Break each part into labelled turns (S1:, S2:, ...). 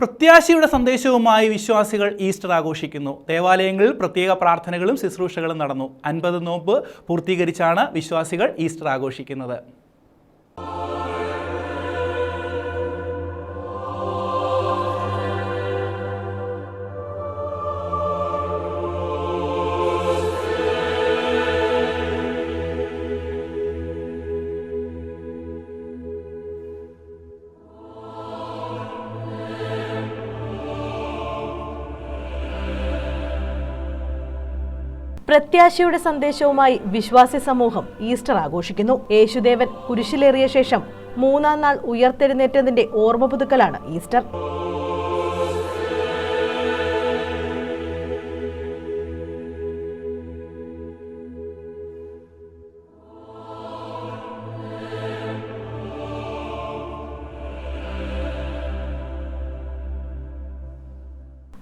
S1: പ്രത്യാശയുടെ സന്ദേശവുമായി വിശ്വാസികൾ ഈസ്റ്റർ ആഘോഷിക്കുന്നു. ദേവാലയങ്ങളിൽ പ്രത്യേക പ്രാർത്ഥനകളും ശുശ്രൂഷകളും നടന്നു. അൻപത് നോമ്പ് പൂർത്തീകരിച്ചാണ് വിശ്വാസികൾ ഈസ്റ്റർ ആഘോഷിക്കുന്നത്.
S2: പ്രത്യാശയുടെ സന്ദേശവുമായി വിശ്വാസി സമൂഹം ഈസ്റ്റർ ആഘോഷിക്കുന്നു. യേശുദേവൻ കുരിശിലേറിയ ശേഷം മൂന്നാം നാൾ ഉയർത്തെഴുന്നേറ്റതിന്റെ ഓർമ്മ പുതുക്കലാണ് ഈസ്റ്റർ.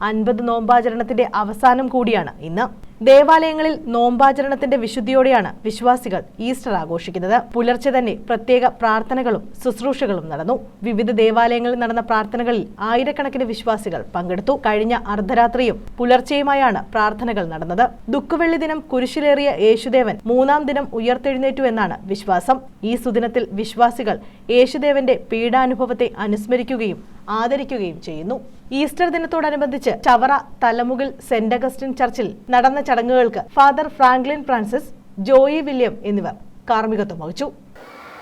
S2: അൻപത് നോമ്പാചരണത്തിന്റെ അവസാനം കൂടിയാണ് ഇന്ന്. ദേവാലയങ്ങളിൽ നോമ്പാചരണത്തിന്റെ വിശുദ്ധിയോടെയാണ് വിശ്വാസികൾ ഈസ്റ്റർ ആഘോഷിക്കുന്നത്. പുലർച്ചെ തന്നെ പ്രത്യേക പ്രാർത്ഥനകളും ശുശ്രൂഷകളും നടന്നു. വിവിധ ദേവാലയങ്ങളിൽ നടന്ന പ്രാർത്ഥനകളിൽ ആയിരക്കണക്കിന് വിശ്വാസികൾ പങ്കെടുത്തു. കഴിഞ്ഞ അർദ്ധരാത്രിയും പുലർച്ചെയുമായാണ് പ്രാർത്ഥനകൾ നടന്നത്. ദുഃഖവെള്ളി ദിനം കുരിശിലേറിയ യേശുദേവൻ മൂന്നാം ദിനം ഉയർത്തെഴുന്നേറ്റു എന്നാണ് വിശ്വാസം. ഈ സുദിനത്തിൽ വിശ്വാസികൾ യേശുദേവന്റെ പീഡാനുഭവത്തെ അനുസ്മരിക്കുകയും ആദരിക്കുകയും ചെയ്യുന്നു. ഈസ്റ്റർ ദിനത്തോടനുബന്ധിച്ച് ചവറ തലമുകിൽ സെന്റ് അഗസ്റ്റിൻ ചർച്ചിൽ നടന്ന ചടങ്ങുകൾക്ക് Father Franklin Francis Joy William എന്നിവർ കാർമ്മികത്വം വഹിച്ചു.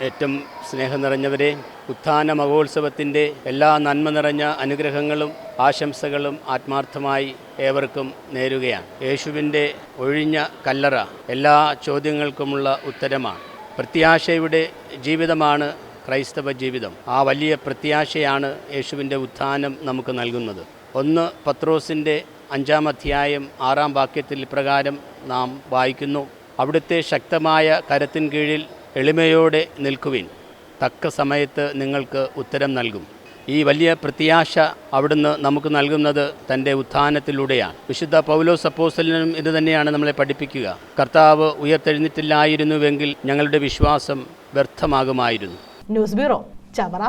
S3: ഏറ്റവും സ്നേഹം നിറഞ്ഞവരെ ഉത്ഥാന മഹോത്സവത്തിന്റെ എല്ലാ നന്മ നിറഞ്ഞ അനുഗ്രഹങ്ങളും ആശംസകളും ആത്മാർത്ഥമായി ഏവർക്കും നേരുകയാണ്. യേശുവിന്റെ ഒഴിഞ്ഞ കല്ലറ എല്ലാ ചോദ്യങ്ങൾക്കുമുള്ള ഉത്തരമാണ്. പ്രത്യാശയുടെ ജീവിതമാണ് ക്രൈസ്തവ ജീവിതം. ആ വലിയ പ്രത്യാശയാണ് യേശുവിന്റെ ഉത്ഥാനം നമുക്ക് നൽകുന്നത്. ഒന്ന് പത്രോസിന്റെ അഞ്ചാം അധ്യായം ആറാം വാക്യത്തിൽ ഇപ്രകാരം നാം വായിക്കുന്നു. അവിടുത്തെ ശക്തമായ കരത്തിൻ കീഴിൽ എളിമയോടെ നിൽക്കുവിൻ. തക്ക സമയത്ത് നിങ്ങൾക്ക് ഉത്തരം നൽകും. ഈ വലിയ പ്രത്യാശ അവിടുന്ന് നമുക്ക് നൽകുന്നത് തന്റെ ഉത്ഥാനത്തിലൂടെയാണ്. വിശുദ്ധ പൗലോ സപ്പോസലിനും ഇത് തന്നെയാണ് നമ്മളെ പഠിപ്പിക്കുക. കർത്താവ് ഉയർത്തെഴുന്നിട്ടില്ലായിരുന്നുവെങ്കിൽ ഞങ്ങളുടെ വിശ്വാസം വ്യർത്ഥമാകുമായിരുന്നു.
S2: News bureau Chavara.